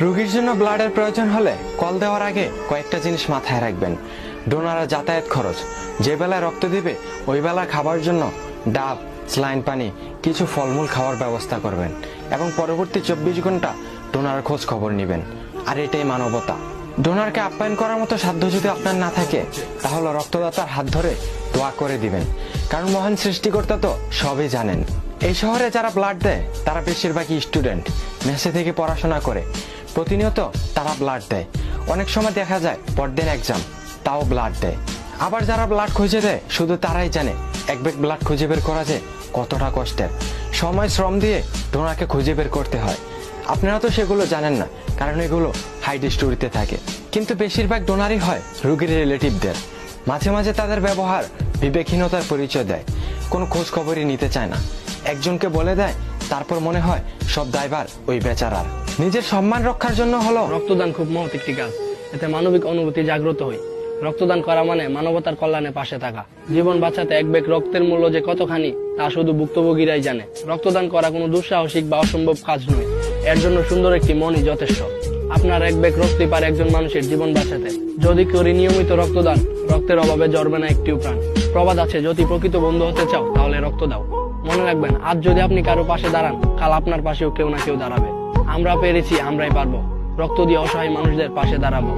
রোগীর জন্য ব্লাডের প্রয়োজন হলে কল দেওয়ার আগে কয়েকটা জিনিস মাথায় রাখবেন। ডোনারা যাতায়াত খরচ। যে বেলায় রক্ত দিবে, ওই বেলা খাবার জন্য ডাব, স্লাইন পানি, কিছু ফলমূল খাওয়ার ব্যবস্থা করবেন এবং পরবর্তী চব্বিশ ঘণ্টা ডোনার খোঁজ খবর নেবেন। আর এটাই মানবতা। ডোনারকে আপ্যায়ন করার মতো সাধ্য যদি আপনার না থাকে, তাহলে রক্তদাতার হাত ধরে দোয়া করে দিবেন। কারণ মহান সৃষ্টিকর্তা তো সবই জানেন। এই শহরে যারা ব্লাড দেয়, তারা বেশিরভাগই স্টুডেন্ট। মেসে থেকে পড়াশোনা করে। প্রতিনিয়ত তারা ব্লাড দেয়। অনেক সময় দেখা যায় পরদিন এক্সাম তাও ব্লাড দেয়। আবার যারা ব্লাড খুঁজে দেয়, শুধু তারাই জানে এক ব্যাগ ব্লাড খুঁজে বের করা যে কতটা কষ্টের। সময় শ্রম দিয়ে ডোনাকে খুঁজে বের করতে হয়। আপনারা তো সেগুলো জানেন না, কারণ এগুলো হাইড স্টোরিতে থাকে। কিন্তু বেশিরভাগ ডোনারই হয় রুগীর রিলেটিভদের মাঝে মাঝে তাদের ব্যবহার বিবেকহীনতার পরিচয় দেয়। কোনো খোঁজ খবরই নিতে চায় না। একজনকে বলে দেয় তারপর মনে হয় সব দায়ভার ওই বেচারার। নিজের সম্মান রক্ষার জন্য হলো রক্তদান খুব মহৎ একটি কাজ। এতে মানবিক অনুভূতি জাগ্রত হয় রক্তদান করা মানে মানবতার কল্যাণে পাশে থাকা। জীবন বাঁচাতে এক বেগ রক্তের মূল্য যে কতখানি, তা শুধু ভুক্তভোগীরাই জানে। রক্তদান করা কোনো দুঃসাহসিক বা অসম্ভব কাজ নয়। এর জন্য সুন্দর একটি মনই যথেষ্ট। আপনার এক বেগ রক্তই পারে একজন মানুষের জীবন বাঁচাতে। যদি করি নিয়মিত রক্তদান, রক্তের অভাবে জড়বে না একটিও প্রাণ। প্রবাদ আছে, যদি প্রকৃত বন্ধু হতে চাও, তাহলে রক্ত দাও। মনে রাখবেন, আজ যদি আপনি কারও পাশে দাঁড়ান, কাল আপনার পাশেও কেউ না কেউ দাঁড়াবে। আমরা পেরেছি, আমরাই পারব। রক্ত দিয়ে অসহায় মানুষদের পাশে দাঁড়াবো।